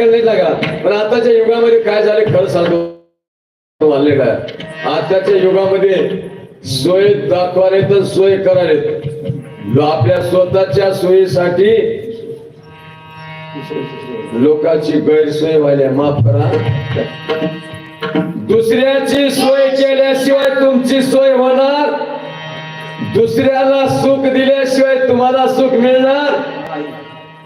Second नाही लागला पण आताच्या युगामध्ये काय झाले खरं सांगतो मानलेलं आहे आताच्या युगामध्ये सोय दाखवाले तर सोय कराले आपल्या स्वतःच्या सोयीसाठी लोकांची गैरसोय व्हायला. माफ करा. दुसऱ्याची सोय केल्याशिवाय तुमची सोय होणार. दुसऱ्याला सुख दिल्याशिवाय तुम्हाला सुख मिळणार.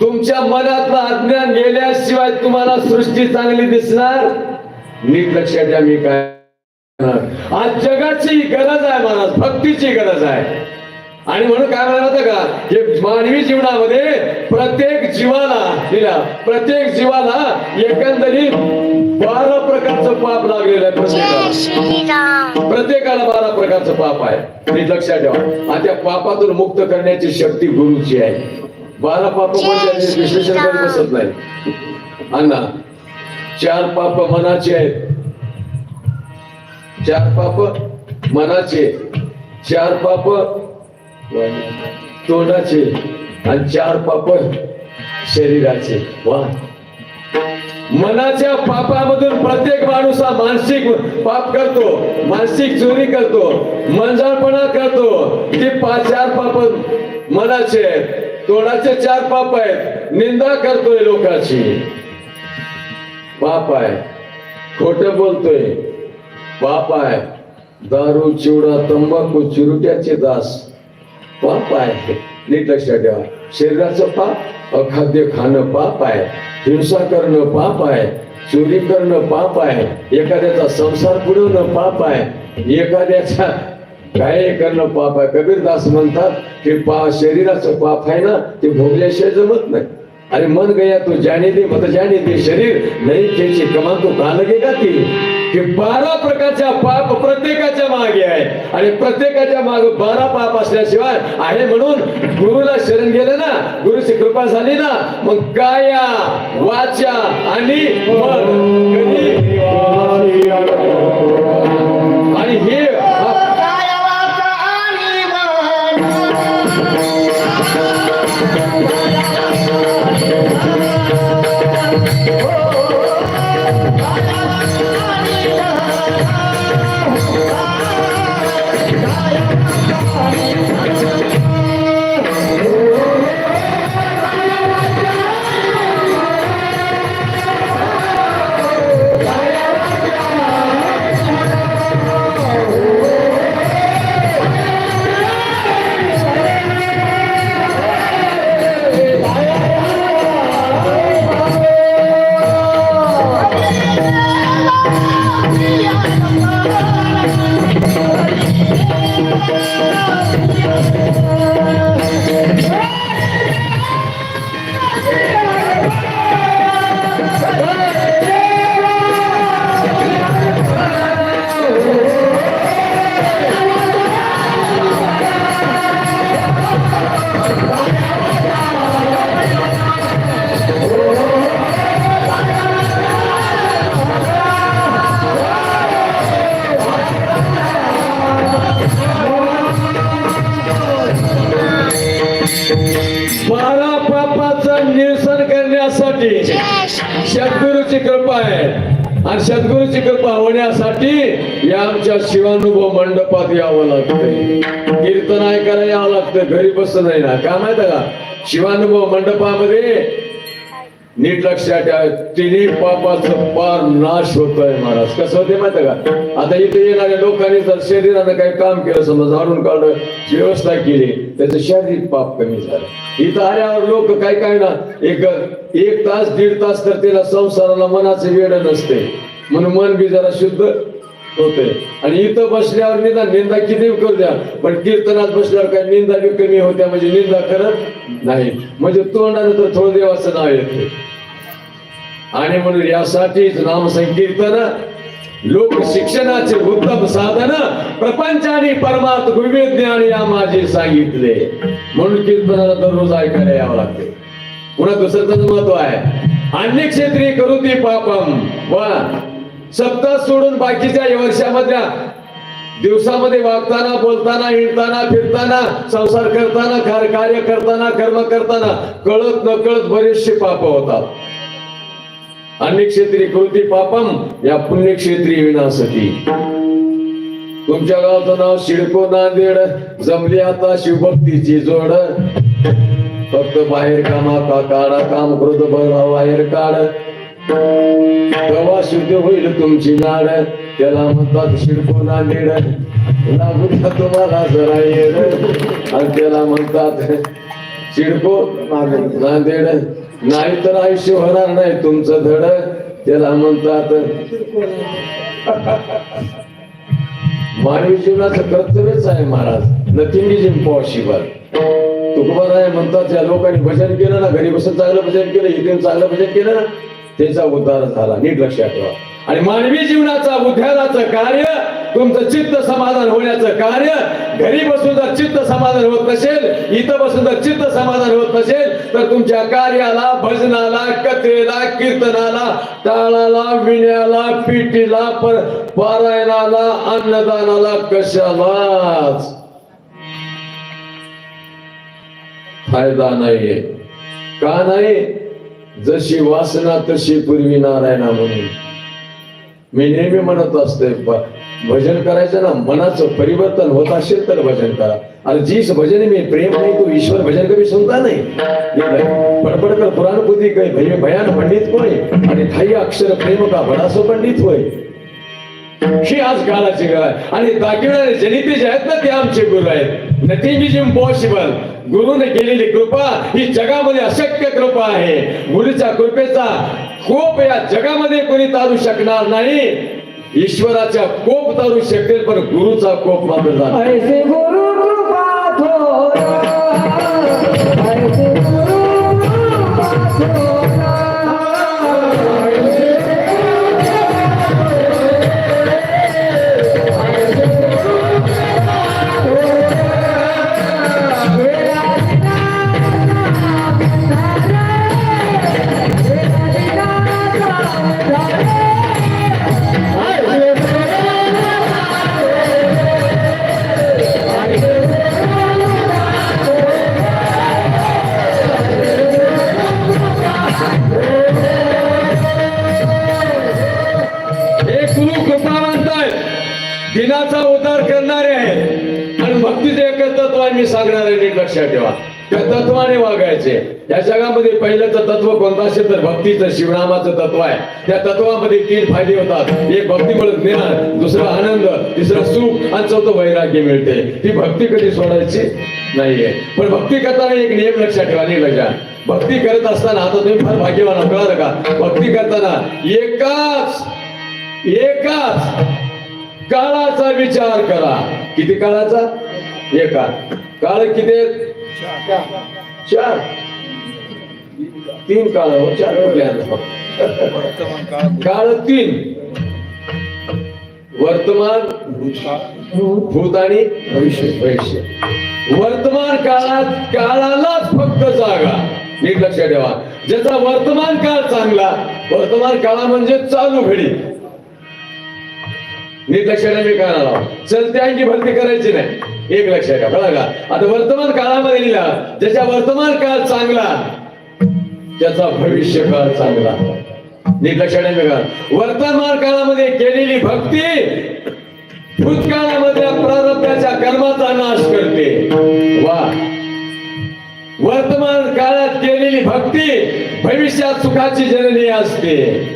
तुमच्या मनातलं अज्ञान गेल्याशिवाय तुम्हाला सृष्टी चांगली दिसणार? नीट लक्षात द्या मी काय. आज जगाची गरज आहे महाराज भक्तीची गरज आहे. आणि म्हणून काय म्हणत होतं का? की मानवी जीवनामध्ये प्रत्येक जीवाला दिला प्रत्येक जीवाला एकंदरीत बारा प्रकारचं पाप लागलेलं आहे प्रत्येकाला. प्रत्येकाला बारा प्रकारचं पाप आहे. हे लक्षात ठेवा. आणि त्या पापातून मुक्त करण्याची शक्ती गुरुची आहे. बारा पाप म्हणजे विश्लेषण करत बसत नाही. अण्णा चार पाप मनाचे आहेत. चार पाप मनाचे चार पाप तोंडाचे आणि चार पाप शरीराचे वा. मनाच्या पापामधून प्रत्येक माणूस हा मानसिक पाप करतो. मानसिक चोरी करतो. मंजाळपणा करतो. ते पाच चार पाप मनाचे आहेत. तोंडाचे चार पाप आहेत. निंदा करतोय लोकांची. पाप आहे. खोट बोलतोय. पाप आहे. दारू चिवडा तंबाखू चिरुट्याचे दास. पाप आहे. नीट लक्षात ठेवा. शरीराचं पाप अखाद्य खाणं पाप आहे. हिंसा करणं पाप आहे. चोरी करणं पाप आहे. एखाद्याचा संसार बुडवणं पाप आहे. एखाद्याच्या काय करणं पाप आहे? कबीरदास म्हणतात की पा शरीराचं पाप आहे ना ते भोगल्याशिवाय जमत नाही. अरे मन गया तो जाने दे मत जाने दे शरीर नाही खेची कमान तो का ती? की बारा प्रकारच्या पाप प्रत्येकाच्या मागे आहे. आणि प्रत्येकाच्या माग बारा पाप असल्याशिवाय आहे म्हणून गुरुला शरण गेलं ना गुरुची कृपा झाली ना मग काया वाचा आणि मन बारा पापाचं निरसन करण्यासाठी सद्गुरूची कृपा आहे. आणि सद्गुरूची कृपा होण्यासाठी या आमच्या शिवानुभव मंडपात यावं लागतंय. कीर्तन ऐकायला यावं लागतं घरी बसत नाही ना. काय माहीत का? शिवानुभव मंडपामध्ये नीट लक्षात ठेवा तिन्ही पापाचं पार नाश होतोय महाराज. कसं होते माहिती का? आता इथे येणाऱ्या लोकांनी जर शरीरानं काही काम केलं समजा झाडून काढलं व्यवस्था केली त्याचं शारीरिक पाप कमी झालं. इथं आल्यावर लोक काय काय ना एक एक तास दीड तास तर त्याला संसाराला मनाचं वेळ नसते. म्हणून मन बी जरा शुद्ध होते. आणि इथं बसल्यावर निदान निंदा किती करू द्या. पण कीर्तनात बसल्यावर काय निंदा बी कमी होत्या म्हणजे निंदा करत नाही. म्हणजे तोंडाने तर थोडं देवाचं नाव येते. आणि म्हणून यासाठीच नाम संकीर्तन लोक शिक्षणाचे उत्तम साधन प्रपंच आणि परमार्थ गुरुविज्ञान या माझे सांगितले. म्हणून कीर्तनाला दररोज ऐकायला यावं लागते. पुन्हा दुसरं त्याचं महत्त्व आहे. अन्य क्षेत्रीय करू ती पापम वा शब्द सोडून बाकीच्या वर्षामधल्या दिवसामध्ये वागताना बोलताना हिंडताना फिरताना संसार करताना कार- कार्य करताना कर्म करताना कळत न कळत बरेचसे पाप होतात. अन्य क्षेत्री कृती पापम? या पुण्यक्षेत्री विनासती तुमच्या गावाचं नाव शिडको नांदेड जमली आता शिवभक्तीची जोड. फक्त बाहेर कामा का काढा काम क्रोध बघा बाहेर काढ. तेव्हा शुद्ध होईल तुमची नाड. त्याला म्हणतात शिडको नांदेड लागू द्या तुम्हाला जरा येड. आणि त्याला म्हणतात शिडको नांदेड. नाही तर आयुष्य होणार नाही तुमचं धड. त्याला म्हणतात मानवी जीवनाचं कर्तव्यच आहे महाराज. नथिंग इज इम्पॉसिबल तुकोबाराय म्हणतात या लोकांनी भजन केलं ना घरी बसून चांगलं भजन केलं इथे चांगलं भजन केलं ना त्याचा उद्धार झाला नीट लक्षात ठेवा. आणि मानवी जीवनाचा उद्धाराचं कार्य तुमचं चित्त समाधान होण्याचं कार्य घरी बसून जर चित्त समाधान होत नसेल इथं बसून जर चित्त समाधान होत नसेल तर तुमच्या कार्याला भजनाला कथेला कीर्तनाला टाळाला विण्याला पिटीला पर पारायणाला अन्नदानाला कशालाच फायदा नाहीये. का नाही? जशी वासना तशी पूर्वी नारायणा म्हणून. मी नेहमी म्हणत असते भजन करायचं ना मनाचं परिवर्तन होत असेल तर भजन करा. आणि जीस भजन मी प्रेम नाही तो ईश्वर भजन कमी सुनता नाही. ये कर पुराण बुद्धी काही भयान पंडित कोणी? आणि ठाई अक्षर प्रेम का बडासो पंडित होय? ही आज काळाची गरज आणि दाखविणारे जनिते जे आहेत ना ते आमचे गुरु आहेत. नथिंग इज इम्पॉसिबल गुरुने केलेली कृपा ही जगामध्ये अशक्य कृपा आहे. गुरुच्या कृपेचा कोप या जगामध्ये कोणी तारू शकणार नाही. ईश्वराच्या कोप तारू शकेल पण गुरुचा कोप मात्र गुरु कृपा लक्षात ठेवा. त्या तत्वाने वागायचे. या जगामध्ये पहिल्याचं तत्व कोणतं असेल तर भक्तीचं शिवनामाचं तत्व आहे. त्या तत्वामध्ये तीन फायदे होतात. एक भक्तीमुळे ज्ञान दुसरा आनंद तिसरा सुख आणि चौथं वैराग्य मिळते. ती भक्ती कधी सोडायची नाहीये. पण भक्ती करताना एक नियम लक्षात ठेवा नाही लक्षात भक्ती करत असताना आता तुम्ही फार भाग्यवान आहात, कळालं का? भक्ती करताना एकाच एकाच काळाचा विचार करा. किती काळाचा? एका. काळ किती? चार. तीन काळ हो चार कुठले आहेत? काळ तीन. वर्तमान भूत आणि भविष्य भविष्य. वर्तमान काळात काळालाच फक्त जागा. नीट लक्षात ठेवा. ज्याचा वर्तमान काळ चांगला वर्तमान काळा म्हणजे चालू घडी. नीट लक्षात ठेवा मी काय आला चलते आणखी भरती करायची नाही. एक लक्ष का बघा का? आता वर्तमान काळामध्ये लिहिला ज्याच्या वर्तमान काळ चांगला त्याचा भविष्य काळ चांगला. नीट लक्षात ठेवा का वर्तमान काळामध्ये केलेली भक्ती भूतकाळामध्ये प्रारब्धाच्या कर्माचा नाश करते. वा. वर्तमान काळात केलेली भक्ती भविष्यात सुखाची जननी असते.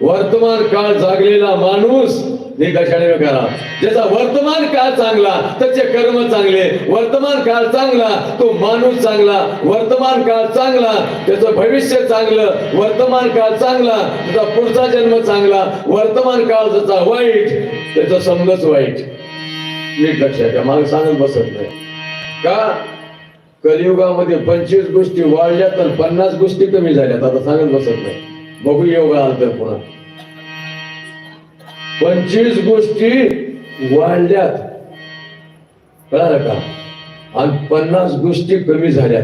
वर्तमान काळ जागलेला माणूस नीट करा ज्याचा वर्तमान काळ चांगला त्याचे कर्म चांगले. वर्तमान काळ चांगला तो माणूस चांगला. वर्तमान काळ चांगला त्याचं भविष्य चांगलं. वर्तमान काळ चांगला त्याचा पुढचा जन्म चांगला. वर्तमान काळ त्याचा वाईट त्याचं समजच वाईट. नीट लक्षात घ्या मला सांगत बसत नाही. का? कलियुगामध्ये पंचवीस गोष्टी वाढल्या तर पन्नास गोष्टी कमी झाल्यात. आता सांगत बसत नाही. बघू योगा आला तर पुन्हा. पंचवीस गोष्टी वाढल्यात. कळालं का? आणि पन्नास गोष्टी कमी झाल्यात.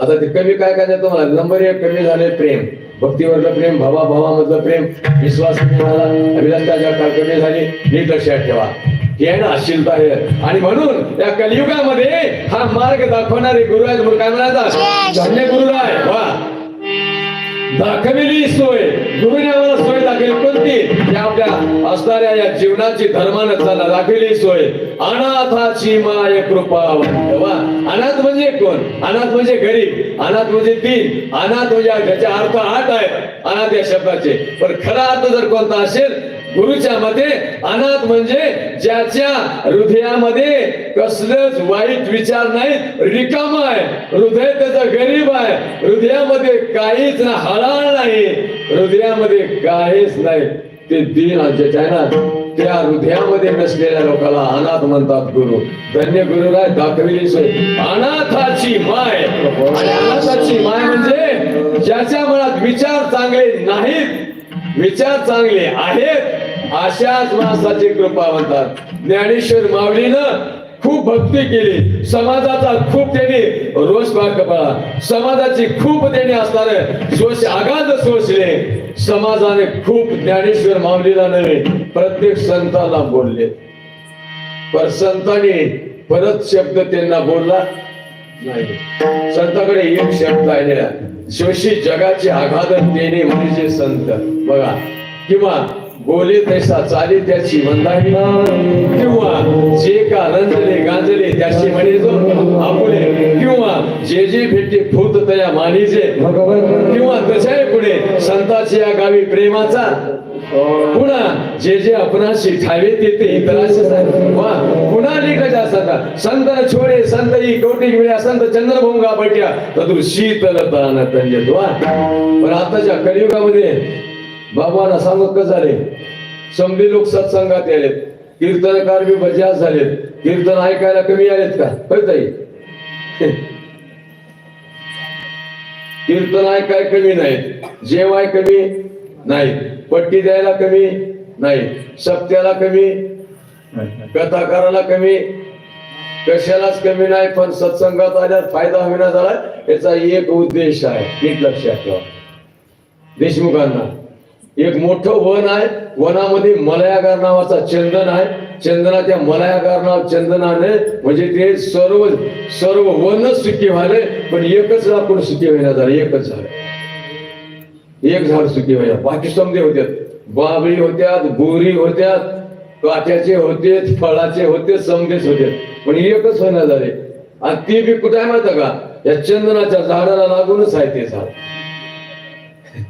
आता ते कमी काय काय देतो मला? नंबर एक कमी झाले प्रेम. भक्तीवरलं प्रेम भावा भावामधलं प्रेम विश्वास कमी झाला. कमी नीट लक्षात ठेवा. ही ना अश्लीलता आहे आणि म्हणून या कलियुगामध्ये हा मार्ग दाखवणारे गुरु आहेत म्हणून काय म्हणायचा? धन्य गुरु आहे. वा. दाखविली सोय. गुरुने आम्हाला सोय दाखवली कोणती? आपल्या असणाऱ्या या जीवनाची धर्मानं चालला दाखविली सोय. अनाथाची माय कृपा वा. अनाथ म्हणजे कोण? अनाथ म्हणजे गरीब. अनाथ म्हणजे तीन अनाथ म्हणजे ज्याचे अर्थ आठ आहे. अनाथ या शब्दाचे. पण खरा अर्थ जर कोणता असेल गुरुच्या मते अनाथ म्हणजे ज्याच्या हृदयामध्ये कसलेच वाईट विचार नाही रिकाम आहे. हृदय त्याचं गरीब आहे. हृदयामध्ये काहीच ना हळाळ नाही. हृदयामध्ये काहीच नाही. ते दिन ज्याच्या आहे ना त्या हृदयामध्ये नसलेल्या लोकाला अनाथ म्हणतात गुरु. धन्य गुरु काय दाखविली सोय. अनाथाची माय. अनाथाची माय म्हणजे ज्याच्या मनात विचार चांगले नाहीत विचार चांगले आहेत अशाच माणसाची कृपा म्हणतात. ज्ञानेश्वर माऊलीनं खूप भक्ती केली. समाजाचा खूप त्यांनी रोष कपळा समाजाची खूप त्यांनी असणारे सोश आघात सोचले समाजाने खूप ज्ञानेश्वर माऊलीला नव्हे प्रत्येक संताला बोलले. पर संतांनी परत शब्द त्यांना बोलला नाही. संताकडे एक शब्द आहे. शोषी जगाचे आघादन देणे म्हणजे संत. बघा किंवा बोले तैसा चाले त्याची मंदाही किंवा जे का रंजले गांजले त्याची म्हणे जो आपुले. किंवा जे जे भेटे फूत तया भगवंत किंवा तशाही पुढे संताची या गावी प्रेमाचा पुन्हा जे जे आपण ठावे ते ते इतराशी वा पुन्हा लिखत असतात संत छोडे संत ही कौटिक मिळ्या संत चंद्रभूंगा बट्या तदु शीतल तान तंजत वा पण आताच्या कलियुगामध्ये बाबांना सांगत कसं झाले. समधी लोक सत्संगात आलेत कीर्तनकार बी बजाज झालेत. कीर्तन ऐकायला कमी आलेत का? कळत कीर्तन ऐकाय कमी नाहीत. जेवाय कमी नाहीत. पट्टी द्यायला कमी? नाही. सप्त्याला कमी? कथा करायला कमी? कशालाच कमी नाही पण सत्संगात आल्यास फायदा होईना झाला. याचा एक उद्देश आहे नीट लक्षात ठेवा. देशमुखांना. एक मोठं वन आहे. वनामध्ये मलयागार नावाचा चंदन आहे. चंदनाच्या मलयागार नाव चंदनाने म्हणजे ते सर्व सर्व वनच सुखी व्हायले पण एकच आपण सुखी होईना झालं एकच झालं. एक झाड सुखी व्हायला बाकी समजे होत्यात. बाबळी होत्यात बोरी होत्यात काठ्याचे होते फळाचे होते समजेच होते पण एकच होईना झाले. आणि ते बी कुठे आहे माहिती का? या चंदनाच्या झाडाला लागूनच आहे ते झाड.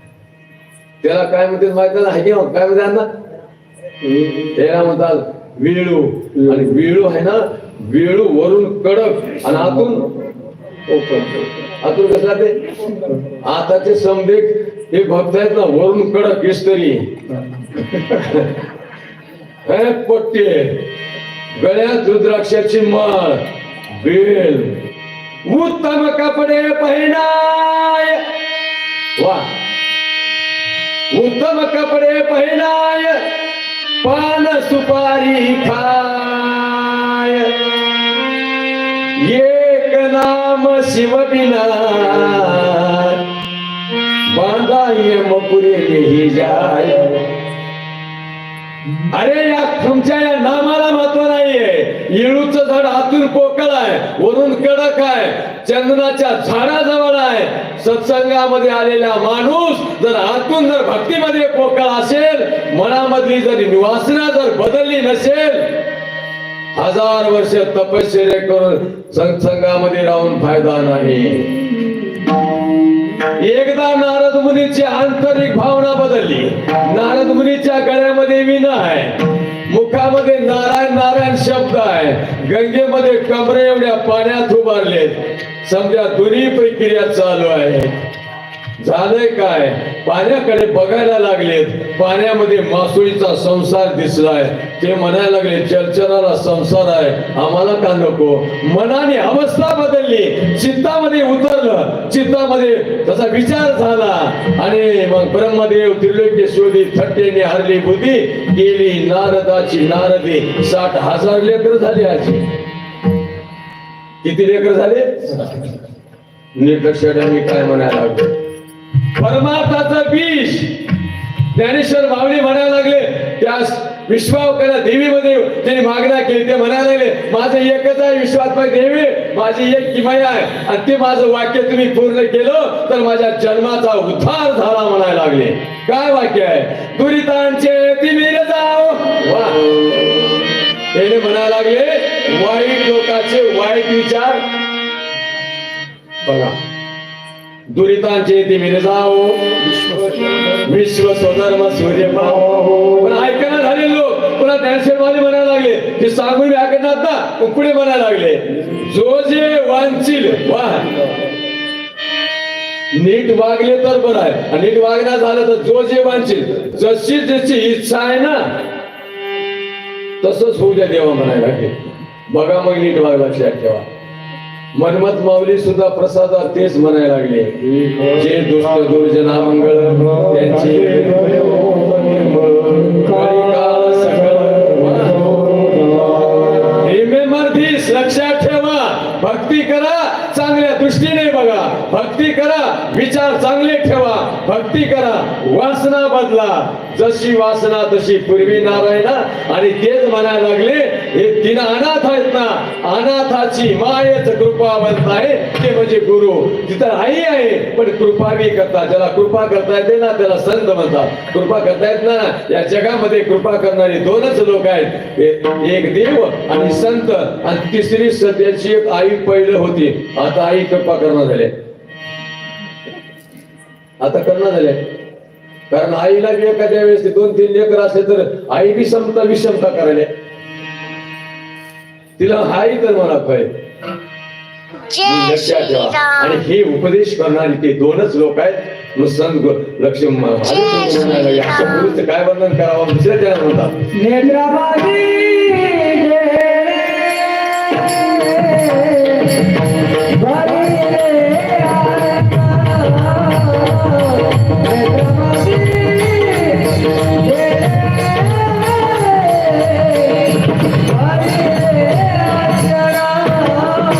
त्याला काय म्हणते माहिती आहे? की काय म्हणते ना त्याला म्हणतात वेळू. आणि वेळू आहे ना? वेळू वरून कडक. आणि आतून ओपन. आता कसं ते? आताचे समदेक हे भक्त आहेत ना वरून कडक केसतरी पट्टे गळ्यात रुद्राक्षाची माळ बेल उत्तम कपडे पहिनाय. वा. उत्तम कपडे पहिनाय पान सुपारी खाय. ये शिवबिना बांधा मपुरे ही जाय. अरे या तुमच्या या नामाला महत्त्व नाहीये. येळूच झाड आतून पोकळ आहे वरून कडक आहे चंदनाच्या झाडाजवळ आहे. सत्संगामध्ये आलेला माणूस जर आतून जर भक्तीमध्ये पोकळ असेल मनामधली जर निवासना जर बदलली नसेल हजार वर्ष तपश्चर्या करून सत्संगामध्ये राहून फायदा नाही. एकदा नारद मुनीची आंतरिक भावना बदलली. नारद मुनीच्या गळ्यामध्ये विना आहे. मुखामध्ये नारायण नारायण शब्द आहे. गंगेमध्ये कमरे एवढ्या पाण्यात उभारलेत. समजा दोन्ही प्रक्रिया चालू आहे झालंय काय? पाण्याकडे बघायला लागलेत. पाण्यामध्ये मासोळीचा संसार दिसलाय. ते म्हणायला लागले चर्चनाला संसार आहे. आम्हाला का नको? मनाने अवस्था बदलली. चित्तामध्ये उतरलं. चित्तामध्ये तसा विचार झाला. आणि मग ब्रह्मदेव त्रिलोक्य शोधी थट्टेने हरली बुद्धी. गेली नारदाची नारदी. साठ हजार लेकर झाली आजी. किती लेकर झाले? नीट लक्षात काय म्हणायला लागलो? परमार्थाचं बीज. ज्ञानेश्वर मावळी म्हणायला लागले त्या विश्वावकरा देवीमध्ये त्यांनी मागणा केली. ते म्हणायला लागले माझं एकच आहे विश्वात्मक देवी माझी एक किमया आहे. आणि ते माझं वाक्य तुम्ही पूर्ण केलं तर माझ्या जन्माचा उद्धार झाला म्हणायला लागले. काय वाक्य आहे? दुरितांचे तिमीर जाओ वा. त्याने म्हणायला लागले वाईट लोकांचे वाईट विचार बघा. दुरितांचे ते मिरजाओ विश्व स्वधर्म सूर्य पाहो पण ऐकायला झाले लोक पुन्हा ज्ञानशेरवाले म्हणायला लागले. ते सांगून व्याकरणात ना उकडे म्हणायला लागले. जो जे वांचिल वा. नीट वागले तर बरं आहे. आणि नीट वागणं झालं तर जो जे वांचिल जशी जशी इच्छा आहे ना तसंच होऊ द्या देवा म्हणायला लागले. बघा मग नीट वागला लक्षात ठेवा मनमत माऊली सुद्धा प्रसादात तेच म्हणायला लागले. जे दुष्ट दुर्जना मंगळ त्यांची लक्षात ठेवा. भक्ती करा चांगल्या दृष्टीने बघा. भक्ती करा विचार चांगले ठेवा. भक्ती करा वासना बदला. जशी वासना तशी पूर्वी नारायणा. आणि तेच म्हणायला लागले हे तीन अनाथ आहेत ना अनाथाची मायच कृपावंत आहे. ते म्हणजे गुरु. तिथं आई आहे पण कृपा बी करता ज्याला कृपा करता येते ना त्याला संत म्हणतात. कृपा करता येत ना या जगामध्ये कृपा करणारे दोनच लोक आहेत. एक देव आणि संत. आणि तिसरी सध्याची एक आई पहिलं होती. आता आई कृपा करणं झाले. आता करणं झाले. कारण आईला बी एखाद्या वेळेस दोन तीन लेकर असले तर आई बी समता विषमता करायला. तिला हाई तर मला काय जय लक्षात ठेवा. आणि हे उपदेश करणारे ते दोनच लोक आहेत मग संत काय वर्णन करावं? दुसऱ्या त्याला म्हणतात. नेत्राबाजी